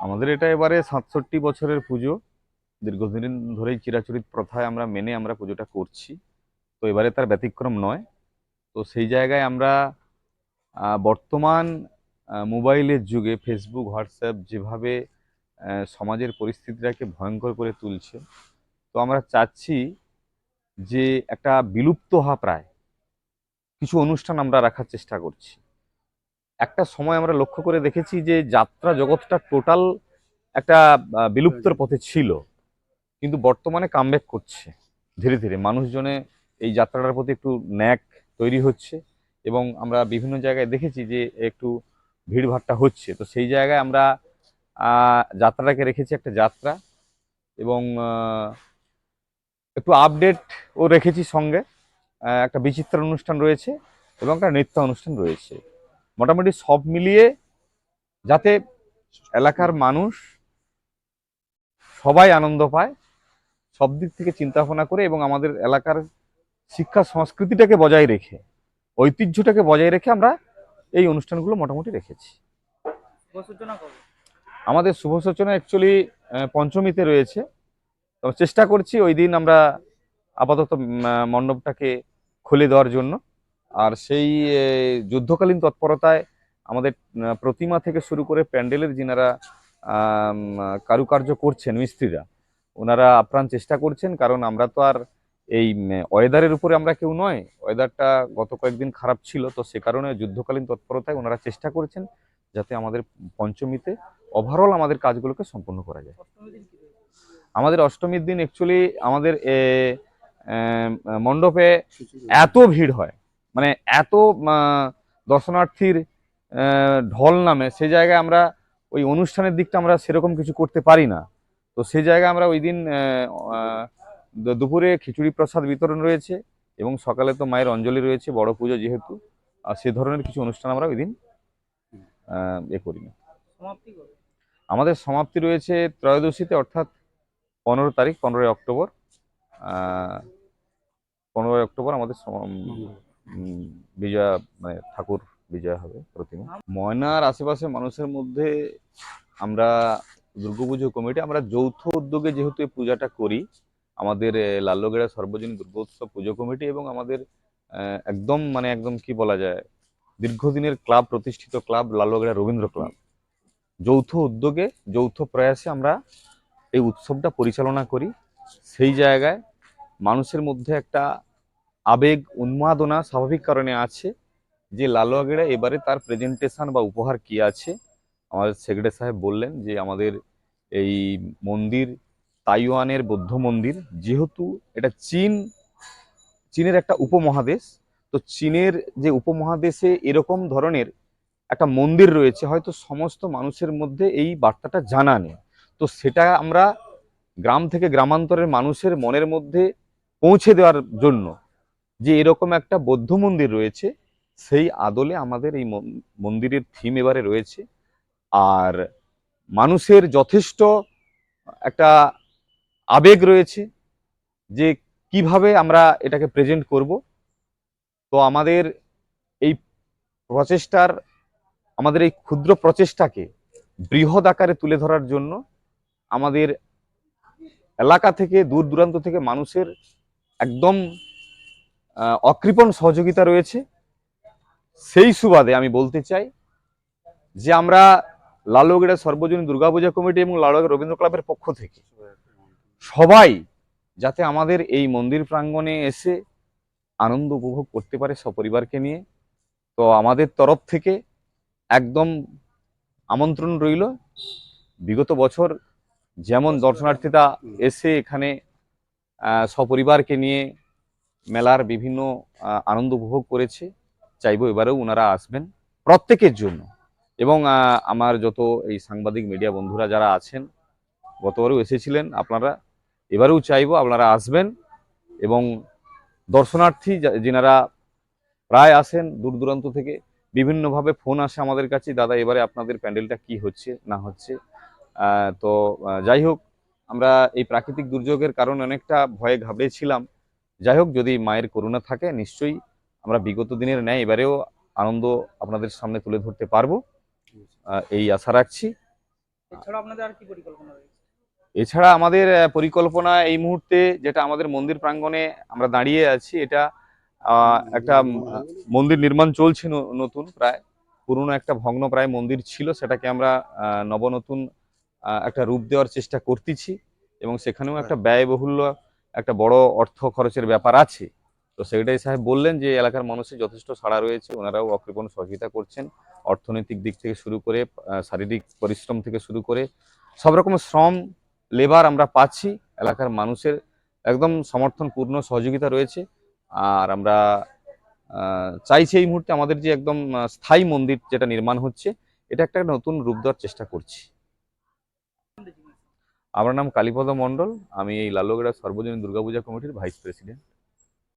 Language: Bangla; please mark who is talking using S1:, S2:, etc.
S1: আমাদের এটা এবারে সাতষট্টি বছরের পুজো। দীর্ঘদিন ধরেই চিরাচরিত প্রথায় আমরা মেনে আমরা পুজোটা করছি। তো এবারে তার ব্যতিক্রম নয়। তো সেই জায়গায় আমরা বর্তমান মোবাইলের যুগে ফেসবুক, হোয়াটসঅ্যাপ যেভাবে সমাজের পরিস্থিতিটাকে ভয়ঙ্কর করে তুলছে, তো আমরা চাচ্ছি যে একটা বিলুপ্ত হওয়া প্রায় কিছু অনুষ্ঠান আমরা রাখার চেষ্টা করছি। একটা সময় আমরা লক্ষ্য করে দেখেছি যে যাত্রা জগৎটা টোটাল একটা বিলুপ্তর পথে ছিল, কিন্তু বর্তমানে কামব্যাক করছে। ধীরে ধীরে মানুষজনে এই যাত্রাটার প্রতি একটু ন্যাক তৈরি হচ্ছে এবং আমরা বিভিন্ন জায়গায় দেখেছি যে একটু ভিড়ভাট্টা হচ্ছে। তো সেই জায়গায় আমরা যাত্রাটাকে রেখেছি একটা যাত্রা এবং একটু আপডেটও রেখেছি সঙ্গে একটা বিচিত্র অনুষ্ঠান রয়েছে এবং একটা নৃত্য অনুষ্ঠান রয়েছে। মোটামুটি সব মিলিয়ে যাতে এলাকার মানুষ সবাই আনন্দ পায় সব দিক থেকে চিন্তা ভাবনা করে এবং আমাদের এলাকার শিক্ষা সংস্কৃতিটাকে বজায় রেখে ঐতিহ্যটাকে বজায় রেখে আমরা এই অনুষ্ঠানগুলো মোটামুটি রেখেছি। আমাদের শুভ সূচনা অ্যাকচুয়ালি পঞ্চমীতে রয়েছে। চেষ্টা করছি ওই দিন আমরা আপাতত মণ্ডপটাকে খুলে দেওয়ার জন্য। আর সেই যুদ্ধকালীন তৎপরতায় আমাদের প্রতিমা থেকে শুরু করে প্যান্ডেলের যিনারা কারুকার্য করছেন, মিস্ত্রিরা, ওনারা আপ্রাণ চেষ্টা করছেন, কারণ আমরা তো আর এই ওয়েদারের উপরে আমরা কেউ নয়। ওয়েদারটা গত কয়েকদিন খারাপ ছিল, তো সে কারণে যুদ্ধকালীন তৎপরতায় ওনারা চেষ্টা করছেন যাতে আমাদের পঞ্চমীতে ওভারঅল আমাদের কাজগুলোকে সম্পূর্ণ করা যায়। আমাদের অষ্টমীর দিন অ্যাকচুয়ালি আমাদের মণ্ডপে এত ভিড় হয় মানে এত দর্শনার্থীর ঢল নামে সে জায়গায় আমরা ওই অনুষ্ঠানের দিকটা আমরা সেরকম কিছু করতে পারি না। তো সে জায়গায় আমরা ওই দিন দুপুরে খিচুড়ি প্রসাদ বিতরণ রয়েছে এবং সকালে তো মায়ের অঞ্জলি রয়েছে বড় পুজো যেহেতু আর সে ধরনের কিছু অনুষ্ঠান আমরা ওই দিন এ করি না
S2: সমাপ্তি
S1: আমাদের সমাপ্তি রয়েছে ত্রয়োদশীতে অর্থাৎ পনেরো তারিখ পনেরোই অক্টোবর। পনেরোই অক্টোবর আমাদের বিজয়া মানে ঠাকুর বিজয় হবে প্রতিমা। ময়নার আশেপাশে মানুষের মধ্যে আমরা দুর্গাপুজো কমিটি আমরা যৌথ উদ্যোগে যেহেতু এই পূজাটা করি আমাদের আহ, লাল্যগেড়া সর্বজনীন দুর্গোৎসব পুজো কমিটি এবং আমাদের একদম মানে একদম কি বলা যায় দীর্ঘদিনের ক্লাব প্রতিষ্ঠিত ক্লাব লাল্যগেড়া রবীন্দ্র ক্লাব। যৌথ উদ্যোগে যৌথ প্রয়াসে আমরা এই উৎসবটা পরিচালনা করি। সেই জায়গায় মানুষের মধ্যে একটা আবেগ, উন্মাদনা স্বাভাবিক কারণে আছে। যে লালুয়াগেড়া এবারে তার প্রেজেন্টেশন বা উপহার কি আছে? আমাদের সেক্রেটারি সাহেব বললেন যে আমাদের এই মন্দির, তাইওয়ানের বৌদ্ধ মন্দির, যেহেতু এটা চীন, চীনের একটা উপমহাদেশ, তো চীনের যে উপমহাদেশে এরকম ধরনের একটা মন্দির রয়েছে, হয়তো সমস্ত মানুষের মধ্যে এই বার্তাটা জানা নেই। তো সেটা আমরা গ্রাম থেকে গ্রামান্তরের মানুষের মনের মধ্যে পৌঁছে দেওয়ার জন্য যে এরকম একটা বৌদ্ধ মন্দির রয়েছে, সেই আদলে আমাদের এই মন- মন্দিরের থিম এবারে রয়েছে। আর মানুষের যথেষ্ট একটা আবেগ রয়েছে যে কীভাবে আমরা এটাকে প্রেজেন্ট করব। তো আমাদের এই প্রচেষ্টার, আমাদের এই ক্ষুদ্র প্রচেষ্টাকে বৃহৎ আকারে তুলে ধরার জন্য আমাদের এলাকা থেকে, দূর দূরান্ত থেকে মানুষের একদম অকৃপণ সহযোগিতা রয়েছে। সেই সুবাদে আমি বলতে চাই যে আমরা লালুগড়া সর্বজনীন দুর্গাপূজা কমিটি এবং লালুগড়া রবীন্দ্র ক্লাবের পক্ষ থেকে সবাই যাতে আমাদের এই মন্দির প্রাঙ্গণে এসে আনন্দ উপভোগ করতে পারে সপরিবারকে নিয়ে। তো আমাদের তরফ থেকে একদম আমন্ত্রণ রইল। বিগত বছর যেমন দর্শনার্থীরা এসে এখানে সপরিবারকে নিয়ে মেলার বিভিন্ন আনন্দ উপভোগ করেছে। চাইব এবারেও ওনারা আসবেন প্রত্যেকের জন্য। এবং আমার যত এই সাংবাদিক মিডিয়া বন্ধুরা যারা আছেন, গতবারও এসেছিলেন আপনারা, এবারেও চাইব আপনারা আসবেন এবং দর্শনার্থী যিনারা প্রায় আসেন দূর দূরান্ত থেকে, বিভিন্নভাবে ফোন আসে আমাদের কাছে, দাদা, এবারে আপনাদের প্যান্ডেলটা কি হচ্ছে, না হচ্ছে? তো যাই হোক, আমরা এই প্রাকৃতিক দুর্যোগের কারণে অনেকটা ভয়ে ঘাবড়েছিলাম। যাই হোক যদি মায়ের করুণা থাকে নিশ্চয়ই আমরা বিগত দিনের ন্যায় এবারেও আনন্দ আপনাদের সামনে তুলে ধরতে পারব। এই আশা রাখছি।
S2: এছাড়া
S1: আমাদের পরিকল্পনা এই মুহূর্তে যেটা আমাদের মন্দির প্রাঙ্গণে আমরা দাঁড়িয়ে আছি এটা একটা মন্দির নির্মাণ চলছে নতুন প্রায়। পুরনো একটা ভগ্ন প্রায় মন্দির ছিল সেটাকে আমরা নবনতুন একটা রূপ দেওয়ার চেষ্টা করতেছি এবং সেখানেও একটা ব্যয়বহুল্য একটা বড় অর্থ খরচের ব্যাপার আছে। তো সেক্রেটারি সাহেব বললেন যে, এলাকার মানুষের যথেষ্ট সাড়া রয়েছে, ওনারাও অকৃপণ সহযোগিতা করছেন। অর্থনৈতিক দিক থেকে শুরু করে শারীরিক পরিশ্রম থেকে শুরু করে, সব রকম শ্রম, লেবার আমরা পাচ্ছি। এলাকার মানুষের একদম সমর্থন পূর্ণ সহযোগিতা রয়েছে। আর আমরা চাইছি এই মুহূর্তে আমাদের যে একদম স্থায়ী মন্দির যেটা নির্মাণ হচ্ছে, এটা একটা নতুন রূপ দেওয়ার চেষ্টা করছি। আমার নাম কালীপদ মণ্ডল আমি এই লালগড়া সর্বজনীন দুর্গাপূজা কমিটির ভাইস প্রেসিডেন্ট।